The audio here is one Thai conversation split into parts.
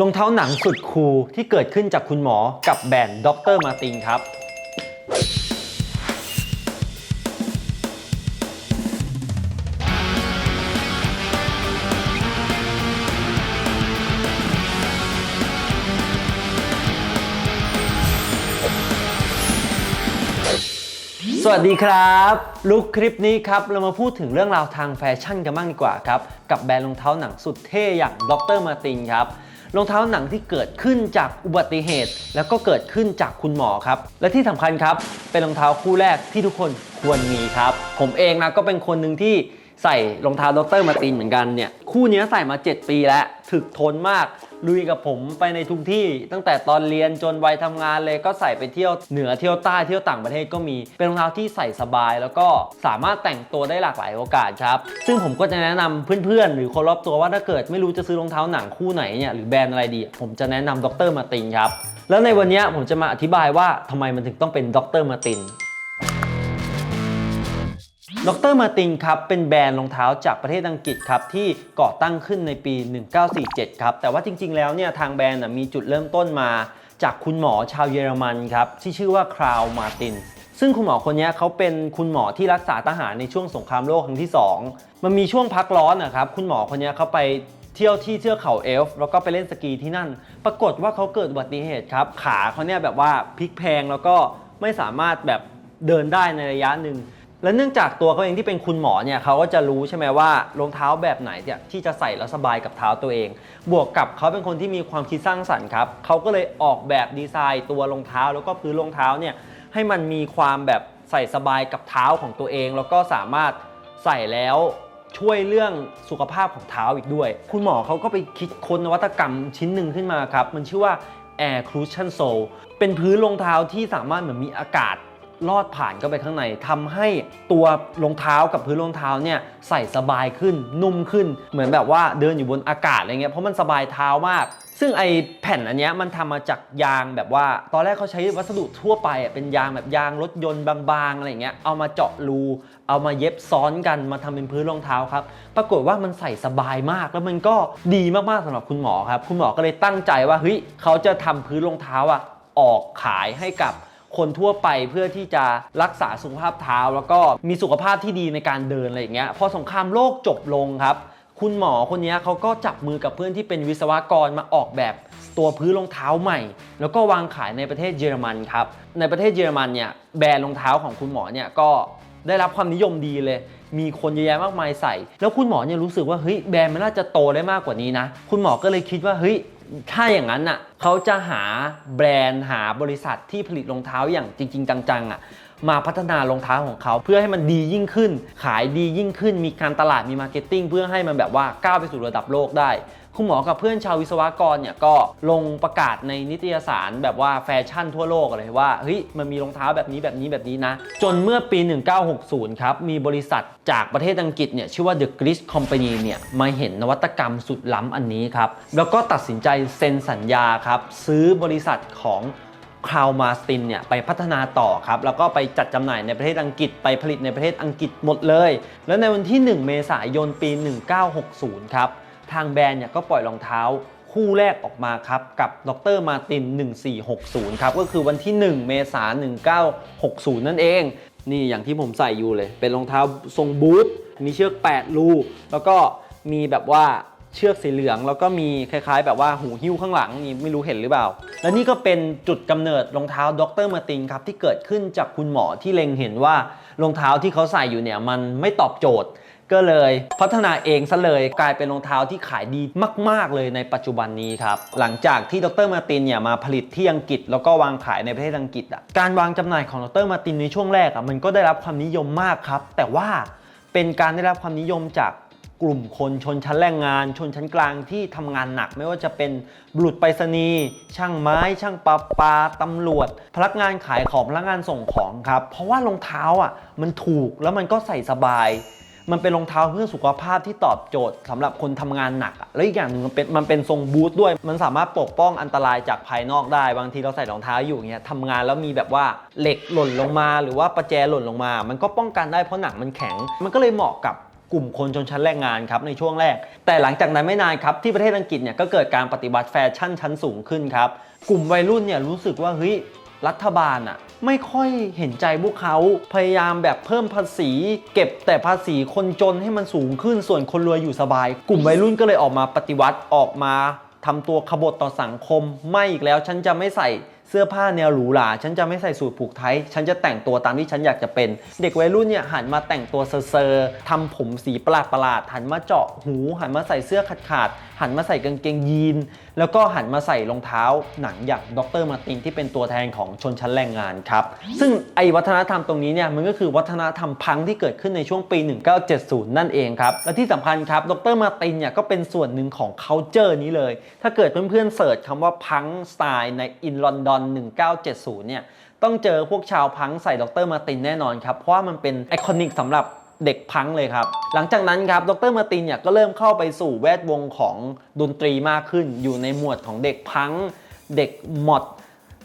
รองเท้าหนังสุดคูลที่เกิดขึ้นจากคุณหมอกับแบรนด์ด็อกเตอร์มาตินครับ สวัสดีครับ ลุกคลิปนี้ครับ เรามาพูดถึงเรื่องราวทางแฟชั่นกันบ้างดีกว่าครับ กับแบรนด์รองเท้าหนังสุดเท่อย่างด็อกเตอร์มาตินครับ รองเท้าหนังที่เกิดขึ้นจากอุบัติเหตุ แล้วก็เกิดขึ้นจากคุณหมอครับ และที่สำคัญครับ เป็นรองเท้าคู่แรกที่ทุกคนควรมีครับ ผมเองนะก็เป็นคนหนึ่งที่ ใส่รองเท้าดรมาตินเหมือนกันเนี่ย คู่นี้ใส่มา 7 ปีแล้ว ถึกทนมากลุยกับผมไปในทุกที่ ตั้งแต่ตอนเรียนจนวัยทำงานเลยก็ใส่ไปเที่ยวเหนือเที่ยวใต้เที่ยวต่างประเทศก็มี เป็นรองเท้าที่ใส่สบาย แล้วก็สามารถแต่งตัวได้หลากหลายโอกาสครับ ซึ่งผมก็จะแนะนำเพื่อนๆ หรือคนรอบตัวว่าถ้าเกิดไม่รู้จะซื้อรองเท้าหนังคู่ไหนเนี่ยหรือแบรนด์อะไรดี ผมจะแนะนำดรมาตินครับแล้วในวันนี้ผมจะมาอธิบายว่าทำไมมันถึงต้องเป็นดรมาติน ดรมาตินครับเป็นแบรนด์รองเท้าจากประเทศอังกฤษครับที่ก่อตั้งขึ้นในปี 1947 ครับแต่ว่าจริง ๆ แล้วเนี่ยทางแบรนด์มีจุดเริ่มต้นมา จากคุณหมอชาวเยอรมันครับที่ชื่อว่าคราวมาตินซึ่งคุณหมอคนนี้เขาเป็นคุณหมอที่รักษาทหารในช่วงสงครามโลกครั้งที่ 2 มันมีช่วงพักร้อนนะครับคุณหมอคนนี้เขาไปเที่ยวที่เทือกเขาเอลฟ์แล้วก็ไปเล่นสกีที่นั่น ปรากฏว่าเขาเกิดอุบัติเหตุครับขาเขาเนี่ยแบบว่าพลิกแพงแล้วก็ไม่สามารถแบบเดินได้ในระยะหนึ่ง และเนื่องจากตัวเขาเองที่เป็นคุณหมอเนี่ยเขาก็จะรู้ใช่ไหมว่ารองเท้าแบบไหนเนี่ยที่จะใส่แล้วสบายกับเท้าตัวเอง บวกกับเขาเป็นคนที่มีความคิดสร้างสรรค์ครับเขาก็เลยออกแบบดีไซน์ตัวรองเท้า แล้วก็พื้นรองเท้าเนี่ยให้มันมีความแบบใส่สบายกับเท้าของตัวเอง แล้วก็สามารถใส่แล้วช่วยเรื่องสุขภาพของเท้าอีกด้วย คุณหมอเขาก็ไปคิดค้นนวัตกรรมชิ้นหนึ่งขึ้นมาครับ มันชื่อว่า Air Cushion Sole เป็นพื้นรองเท้าที่สามารถเหมือนมีอากาศ ลอดผ่านเข้าไปข้างในทำให้ตัวรองเท้ากับพื้นรองเท้าเนี่ยใส่สบายขึ้นนุ่มขึ้น เหมือนแบบว่าเดินอยู่บนอากาศอะไรเงี้ยเพราะมันสบายเท้ามาก ซึ่งไอแผ่นอันเนี้ยมันทำมาจากยางแบบว่า ตอนแรกเขาใช้วัสดุทั่วไปอะเป็นยางแบบยางรถยนต์บางๆอะไรเงี้ยเอามาเจาะรูเอามาเย็บซ้อนกันมาทำเป็นพื้นรองเท้าครับ ปรากฏว่ามันใส่สบายมาก แล้วมันก็ดีมากๆสำหรับคุณหมอครับ คุณหมอก็เลยตั้งใจว่าเฮ้ยเขาจะทำพื้นรองเท้าอะออกขายให้กับ คนทั่วไปเพื่อที่จะรักษาสุขภาพเท้า แล้วก็มีสุขภาพที่ดีในการเดินอะไรอย่างเงี้ยพอสงครามโลกจบลงครับ คุณหมอคนนี้เขาก็จับมือกับเพื่อนที่เป็นวิศวกรมาออกแบบตัวพื้นรองเท้าใหม่ แล้วก็วางขายในประเทศเยอรมันครับในประเทศเยอรมันเนี่ยแบรนด์รองเท้าของคุณหมอเนี่ยก็ได้รับความนิยมดีเลย มีคนเยอะแยะมากมายใส่ แล้วคุณหมอเนี่ยรู้สึกว่าเฮ้ยแบรนด์มันน่าจะโตได้มากกว่านี้นะ คุณหมอก็เลยคิดว่าเฮ้ย ถ้าอย่างนั้นอะเขาจะหาแบรนด์หาบริษัทที่ผลิตรองเท้าอย่างจริง ๆ จังๆอะมาพัฒนารองเท้าของเขาเพื่อให้มันดียิ่งขึ้น ขายดียิ่งขึ้น มีการตลาดมีมาร์เก็ตติ้งเพื่อให้มันแบบว่าก้าวไปสู่ระดับโลกได้ คุณหมอกับเพื่อนชาววิศวกรเนี่ยก็ลงประกาศในนิตยสารแบบว่าแฟชั่นทั่วโลกเลยว่าเฮ้ยมันมีรองเท้าแบบนี้แบบนี้แบบนี้นะ จนเมื่อปี 1960 ครับ มีบริษัทจากประเทศอังกฤษเนี่ยชื่อว่า The Gris Company เนี่ยมาเห็นนวัตกรรมสุดล้ำอันนี้ครับ แล้วก็ตัดสินใจเซ็นสัญญาครับ ซื้อบริษัทของคราวมาสตินเนี่ยไปพัฒนาต่อครับ แล้วก็ไปจัดจำหน่ายในประเทศอังกฤษไปผลิตในประเทศอังกฤษหมดเลย แล้วในวันที่ 1 เมษายนปี 1960 ครับ ทางแบรนด์เนี่ยก็ปล่อยรองเท้าคู่แรกออกมาครับ กับดรมาติน 1460 ครับ ก็คือวันที่ 1 เมษายน 1960 นั่นเอง นี่อย่างที่ผมใส่อยู่เลย เป็นรองเท้าทรงบูทมีเชือก 8 รูแล้วก็มีแบบว่าเชือกสีเหลือง แล้วก็มีคล้ายๆ แบบว่าหูหิ้วข้างหลังนี่ไม่รู้เห็นหรือเปล่า และนี่ก็เป็นจุดกำเนิดรองเท้าดรมาตินครับที่เกิดขึ้นจากคุณหมอที่เล็งเห็นว่ารองเท้าที่เขาใส่อยู่เนี่ยมันไม่ตอบโจทย์ ก็เลยพัฒนาเองซะเลยกลายเป็นรองเท้าที่ขายดีมาก ๆ เลยในปัจจุบันนี้ครับ หลังจากที่ดรมาร์ตินเนี่ยมาผลิตที่อังกฤษ แล้วก็วางขายในประเทศอังกฤษอะการวางจำหน่ายของดรมาร์ตินในช่วงแรกอะมันก็ได้รับความนิยมมากครับ แต่ว่าเป็นการได้รับความนิยมจากกลุ่มคนชนชั้นแรงงาน ชนชั้นกลางที่ทำงานหนัก ไม่ว่าจะเป็นบุรุษไปรษณีย์ช่างไม้ ช่างประปลาตำรวจ พนักงานขายของพนักงานส่งของครับ เพราะว่ารองเท้าอะมันถูกแล้วมันก็ใส่สบาย มันเป็นรองเท้าเพื่อสุขภาพที่ตอบโจทย์สำหรับคนทำงานหนักอะแล้วอีกอย่างหนึ่งมันเป็นมันเป็นทรงบูทด้วย มันสามารถปกป้องอันตรายจากภายนอกได้ บางทีเราใส่รองเท้าอยู่อย่างเงี้ยทำงานแล้วมีแบบว่าเหล็กหล่นลงมา หรือว่าประแจหล่นลงมา มันก็ป้องกันได้เพราะหนังมันแข็ง มันก็เลยเหมาะกับกลุ่มคนชนชั้นแรงงานครับในช่วงแรก แต่หลังจากนั้นไม่นานครับที่ประเทศอังกฤษเนี่ยก็เกิดการปฏิวัติแฟชั่นชั้นสูงขึ้นครับกลุ่มวัยรุ่นเนี่ยรู้สึกว่าเฮ้ย รัฐบาลอะไม่ค่อยเห็นใจพวกเขาพยายามแบบเพิ่มภาษี เก็บแต่ภาษีคนจนให้มันสูงขึ้นส่วนคนรวยอยู่สบาย กลุ่มวัยรุ่นก็เลยออกมาปฏิวัติออกมาทำตัวขบฏต่อสังคม ไม่อีกแล้วฉันจะไม่ใส่เสื้อผ้าแนวหรูหราฉันจะไม่ใส่สูทผูกไทยฉันจะแต่งตัวตามที่ฉันอยากจะเป็น เด็กวัยรุ่นเนี่ยหันมาแต่งตัวเซอร์ทำผมสีประหลาดประหลาดหันมาเจาะหู หันมาใส่เสื้อขาดขาดหันมาใส่กางเกงยีนแล้วก็หันมาใส่รองเท้าหนังอย่างดรมาร์ตินที่เป็นตัวแทนของชนชั้นแรงงานครับ ซึ่งไอวัฒนธรรมตรงนี้เนี่ยมันก็คือวัฒนธรรมพังที่เกิดขึ้นในช่วงปี 1970 นั่นเองครับ และที่สำคัญครับดรมาร์ตินเนี่ยก็เป็นส่วนหนึ่งของ culture นี้เลย ถ้าเกิดเพื่อนๆเสิร์ชคำว่าพังสไตล์ในอินลอนดอน 1970 เนี่ยต้องเจอพวกชาวพังใส่ดรมาร์ตินแน่นอนครับเพราะว่ามันเป็นไอคอนิกสำหรับ เด็กพังเลยครับ หลังจากนั้นครับดรมาตินเนี่ยก็เริ่มเข้าไปสู่แวดวงของดนตรีมากขึ้น อยู่ในหมวดของเด็กพัง เด็กมอด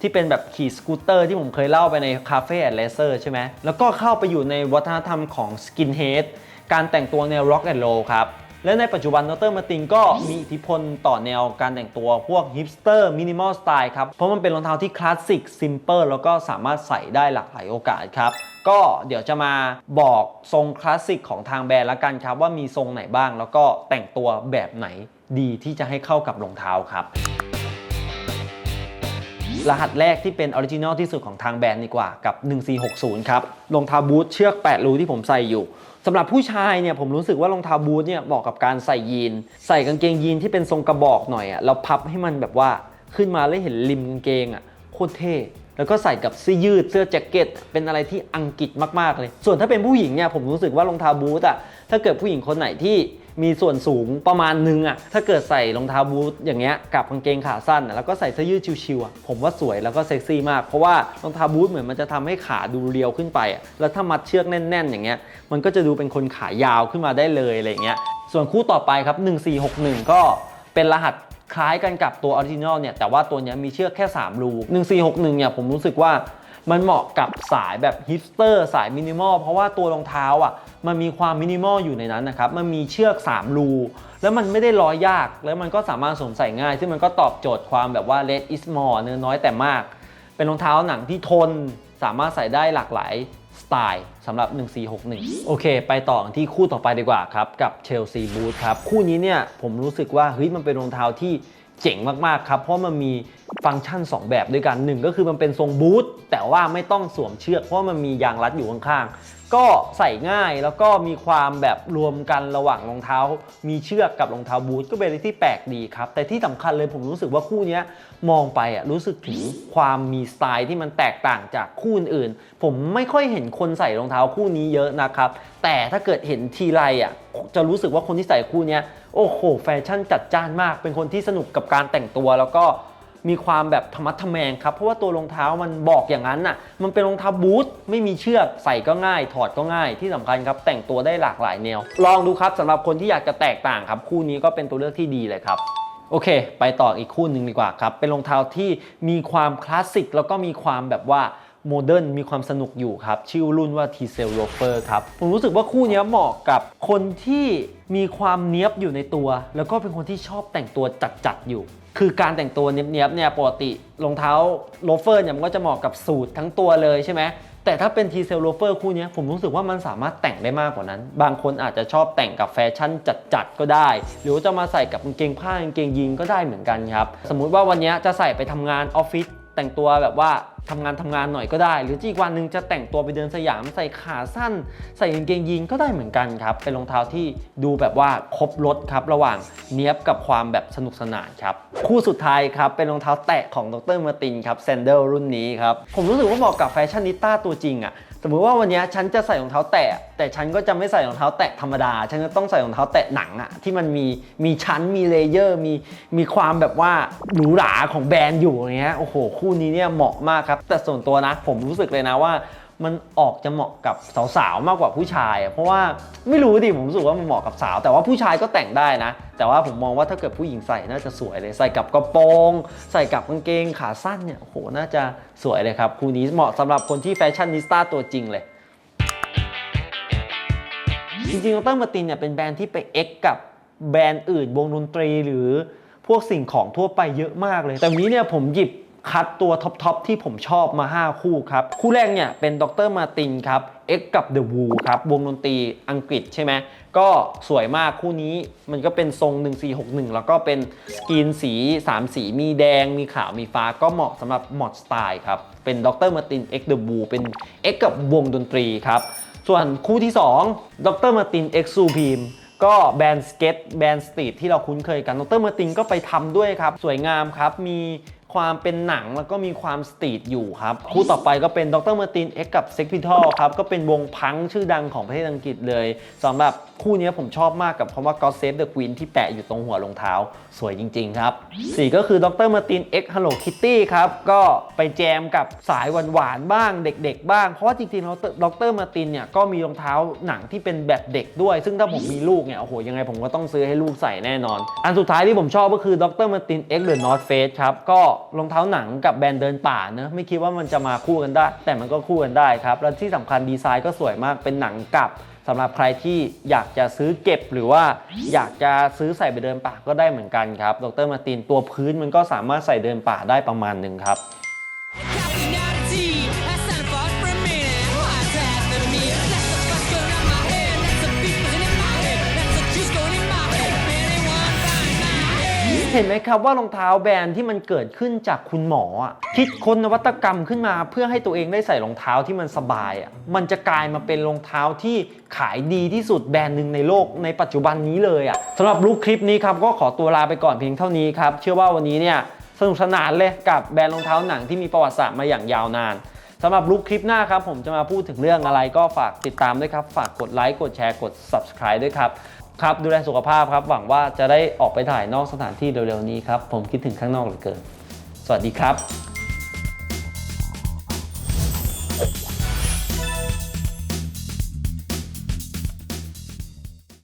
ที่เป็นแบบขี่สกูตเตอร์ที่ผมเคยเล่าไปในคาเฟ่แอนด์เลเซอร์ใช่ไหมแล้วก็เข้าไปอยู่ในวัฒนธรรมของสกินเฮดการแต่งตัวในร็อกแอนด์โรครับ และในปัจจุบันดรมาร์ตินก็มีอิทธิพลต่อแนวการแต่งตัวพวกฮิปสเตอร์มินิมอลสไตล์ครับ เพราะมันเป็นรองเท้าที่คลาสสิกซิมเพิลแล้วก็สามารถใส่ได้หลากหลายโอกาสครับก็เดี๋ยวจะมาบอกทรงคลาสสิกของทางแบรนด์ละกันครับ ว่ามีทรงไหนบ้าง แล้วก็แต่งตัวแบบไหนดีที่จะให้เข้ากับรองเท้าครับรหัสแรกที่เป็นออริจินอลที่สุดของทางแบรนด์ดีกว่ากับ 1460 ครับรองเท้าบูทเชือก 8 รูที่ผมใส่อยู่ สำหรับผู้ชายเนี่ยผมรู้สึกว่ารองเท้าบูทเนี่ยเหมาะกับการใส่ยีน ใส่กางเกงยีนที่เป็นทรงกระบอกหน่อยอะ่ะเราพับให้มันแบบว่าขึ้นมาแล้วเห็นริมกางเกงอะ่ะโคตรเท่แล้วก็ใส่กับเสื้อยืดเสื้อแจ็คเก็ต เป็นอะไรที่อังกฤษมากๆเลย ส่วนถ้าเป็นผู้หญิงเนี่ยผมรู้สึกว่ารองเท้าบูทอะถ้าเกิดผู้หญิงคนไหนที่ มีส่วนสูงประมาณนึงอะถ้าเกิดใส่รองเท้าบูทอย่างเงี้ยกับกางเกงขาสั้นแล้วก็ใส่เสื้อยืดชิวๆอะผมว่าสวยแล้วก็เซ็กซี่มาก เพราะว่ารองเท้าบูทเหมือนมันจะทำให้ขาดูเรียวขึ้นไปแล้วถ้ามัดเชือกแน่น ๆ อย่างเงี้ยมันก็จะดูเป็นคนขายาวขึ้นมาได้เลยอะไรเงี้ยส่วนคู่ต่อไปครับ 1461 ก็เป็นรหัสคล้ายกันกับตัวออริจินอลเนี่ยแต่ว่าตัวเนี้ยมีเชือกแค่ 3 รู 1461 เนี่ยผมรู้สึกว่า มันเหมาะกับสายแบบฮิปสเตอร์สายมินิมอลเพราะว่าตัวรองเท้าอะมันมีความมินิมอลอยู่ในนั้นนะครับ มันมีเชือก 3 รู แล้วมันไม่ได้ร้อยยาก แล้วมันก็สามารถสวมใส่ง่าย ซึ่งมันก็ตอบโจทย์ความแบบว่า less is more เนื้อน้อยแต่มาก เป็นรองเท้าหนังที่ทนสามารถใส่ได้หลากหลายสไตล์สำหรับ 1461 โอเค ไปต่อที่คู่ต่อไปดีกว่าครับ กับเชลซีบูทครับ คู่นี้เนี่ยผมรู้สึกว่าเฮ้ยมันเป็นรองเท้าที่ เจ๋งมากๆครับ เพราะมันมีฟังก์ชัน 2 แบบด้วยกันหนึ่งก็คือมันเป็นทรงบูทแต่ว่าไม่ต้องสวมเชือกเพราะมันมียางรัดอยู่ข้างๆ ก็ใส่ง่ายแล้วก็มีความแบบรวมกันระหว่างรองเท้า มีเชือกกับรองเท้าบูทก็เป็นอะไรที่แปลกดีครับ แต่ที่สำคัญเลยผมรู้สึกว่าคู่นี้มองไปอะรู้สึกถึงความมีสไตล์ที่มันแตกต่างจากคู่อื่น ผมไม่ค่อยเห็นคนใส่รองเท้าคู่นี้เยอะนะครับ แต่ถ้าเกิดเห็นทีไรอะจะรู้สึกว่าคนที่ใส่คู่นี้โอ้โหแฟชั่นจัดจ้านมาก เป็นคนที่สนุกกับการแต่งตัวแล้วก็ มีความแบบธรรมัดทแมงครับเพราะว่าตัวรองเท้ามันบอกอย่างนั้นน่ะมันเป็นรองเท้าบูทไม่มีเชือกใส่ก็ง่าย ถอดก็ง่ายที่สำคัญครับ แต่งตัวได้หลากหลายแนว ลองดูครับสำหรับคนที่อยากจะแตกต่างครับ คู่นี้ก็เป็นตัวเลือกที่ดีเลยครับโอเค ไปต่ออีกคู่หนึ่งดีกว่าครับ เป็นรองเท้าที่มีความคลาสสิกแล้วก็มีความแบบว่าโมเดิร์นมีความสนุกอยู่ครับ ชื่อรุ่นว่า t c e l Loafer ครับ ผมรู้สึกว่าคู่นี้เหมาะกับคนที่มีความเนี้ยบอยู่ในตัว แล้วก็เป็นคนที่ชอบแต่งตัวจัดๆอยู่ คือการแต่งตัวเนี้ยบๆเนี่ยปกติรองเท้าโลเฟอร์เนี่ยมันก็จะเหมาะกับสูททั้งตัวเลยใช่ไหมแต่ถ้าเป็นทีเซลโลเฟอร์คู่นี้ผมรู้สึกว่ามันสามารถแต่งได้มากกว่านั้น บางคนอาจจะชอบแต่งกับแฟชั่นจัดๆก็ได้ หรือว่าจะมาใส่กับกางเกงผ้ากางเกงยีนก็ได้เหมือนกันครับ สมมุติว่าวันนี้จะใส่ไปทำงานออฟฟิศแต่งตัวแบบว่า ทำงานทำงานหน่อยก็ได้ หรือจีกวันหนึ่งจะแต่งตัวไปเดินสยามใส่ขาสั้น ใส่กางเกงยีนก็ได้เหมือนกันครับ เป็นรองเท้าที่ดูแบบว่าครบรถครับ ระหว่างเนี้ยบกับความแบบสนุกสนานครับ คู่สุดท้ายครับ เป็นรองเท้าแตะของดรมาร์ตินครับแซนเดลรุ่นนี้ครับ ผมรู้สึกว่าเหมาะกับแฟชั่นนิต้าตัวจริงอะ สมมุติว่าวันนี้ฉันจะใส่รองเท้าแตะ แต่ฉันก็จะไม่ใส่รองเท้าแตะธรรมดา ฉันก็ต้องใส่รองเท้าแตะหนังอะที่มันมีมีชั้นมีเลเยอร์ มีมีความแบบว่าหรูหราของแบรนด์อยู่อย่างเงี้ยโอ้โหคู่นี้เนี่ยเหมาะมากครับ แต่ส่วนตัวนะผมรู้สึกเลยนะว่า มันออกจะเหมาะกับสาวๆมากกว่าผู้ชายอะเพราะว่าไม่รู้ดิผมรู้สึกว่ามันเหมาะกับสาว แต่ว่าผู้ชายก็แต่งได้นะ แต่ว่าผมมองว่าถ้าเกิดผู้หญิงใส่น่าจะสวยเลย ใส่กับกระโปรง ใส่กับกางเกงขาสั้นเนี่ยโอ้โหน่าจะสวยเลยครับคู่นี้เหมาะสำหรับคนที่แฟชั่นนิสต้าตัวจริงเลย จริงๆดรมาร์ตินเนี่ยเป็นแบรนด์ที่ไปเอ็กกับแบรนด์อื่นวงดนตรีหรือพวกสิ่งของทั่วไปเยอะมากเลย แต่วันนี้เนี่ยผมหยิบ คัดตัวท็อปๆที่ผมชอบมา 5 คู่ครับ คู่แรกเนี่ยเป็นดรมาร์ตินครับเอ็กกับ The Woo ครับ วงดนตรีอังกฤษใช่ไหม ก็สวยมากคู่นี้มันก็เป็นทรง 1461 แล้วก็เป็นสกรีนสี 3 สีมีแดงมีขาวมีฟ้าก็เหมาะสำหรับมอดสไตล์ครับ เป็นดรมาร์ติน X The Woo เป็น X กับวงดนตรีครับ ส่วนคู่ที่ 2 ดรมาร์ติน X Supreme ก็แบรนด์สเก็ตแบรนด์สตรีทที่เราคุ้นเคยกันดรมาร์ตินก็ไปทำด้วยครับ สวยงามครับ มี ความเป็นหนังแล้วก็มีความสตรีทอยู่ครับ คู่ต่อไปก็เป็นดรมาร์ติน X กับ Sex p i t a l ครับ ก็เป็นวงพังชื่อดังของประเทศอังกฤษเลยสำหรับคู่นี้ผมชอบมากกับคำว่า God Save the Queen ที่แปะอยู่ตรงหัวรองเท้า สวยจริง ๆ ครับ 4 ก็คือดรมาร์ติน X Hello Kitty ครับ ก็ไปแจมกับสายหวานๆบ้างเด็ก ๆ บ้าง เพราะว่าจริงๆแล้วดรมาร์ตินเนี่ยก็มีรองเท้าหนังที่เป็นแบบเด็กด้วย ซึ่งถ้าผมมีลูกเนี่ยโอ้โหยังไงผมก็ต้องซื้อให้ลูกใส่แน่นอน อันสุดท้ายที่ผมชอบก็คือดรมาร์ติน X The North Face ครับก็รองเท้าหนังกับแบรนด์เดินป่าเนอะไม่คิดว่ามันจะมาคู่กันได้ แต่มันก็คู่กันได้ครับ และที่สำคัญดีไซน์ก็สวยมากเป็นหนังกับสำหรับใครที่อยากจะซื้อเก็บหรือว่าอยากจะซื้อใส่ไปเดินป่าก็ได้เหมือนกันครับ ดรมาร์ตินตัวพื้นมันก็สามารถใส่เดินป่าได้ประมาณหนึ่งครับ เห็นไหมครับว่ารองเท้าแบรนด์ที่มันเกิดขึ้นจากคุณหมออะคิดค้นนวัตกรรมขึ้นมา เพื่อให้ตัวเองได้ใส่รองเท้าที่มันสบายอะมันจะกลายมาเป็นรองเท้าที่ขายดีที่สุดแบรนด์หนึ่งในโลกในปัจจุบันนี้เลยอะสำหรับลูกคลิปนี้ครับก็ขอตัวลาไปก่อนเพียงเท่านี้ครับเชื่อว่าวันนี้เนี่ยสนุกสนานเลยกับแบรนด์รองเท้าหนังที่มีประวัติศาสตร์มาอย่างยาวนานสำหรับลูกคลิปหน้าครับผมจะมาพูดถึงเรื่องอะไรก็ฝากติดตามด้วยครับ ฝากกดไลค์กดแชร์กด subscribe ด้วยครับ ครับดูแลสุขภาพครับ หวังว่าจะได้ออกไปถ่ายนอกสถานที่เร็วๆนี้ครับ ผมคิดถึงข้างนอกเหลือเกิน สวัสดีครับ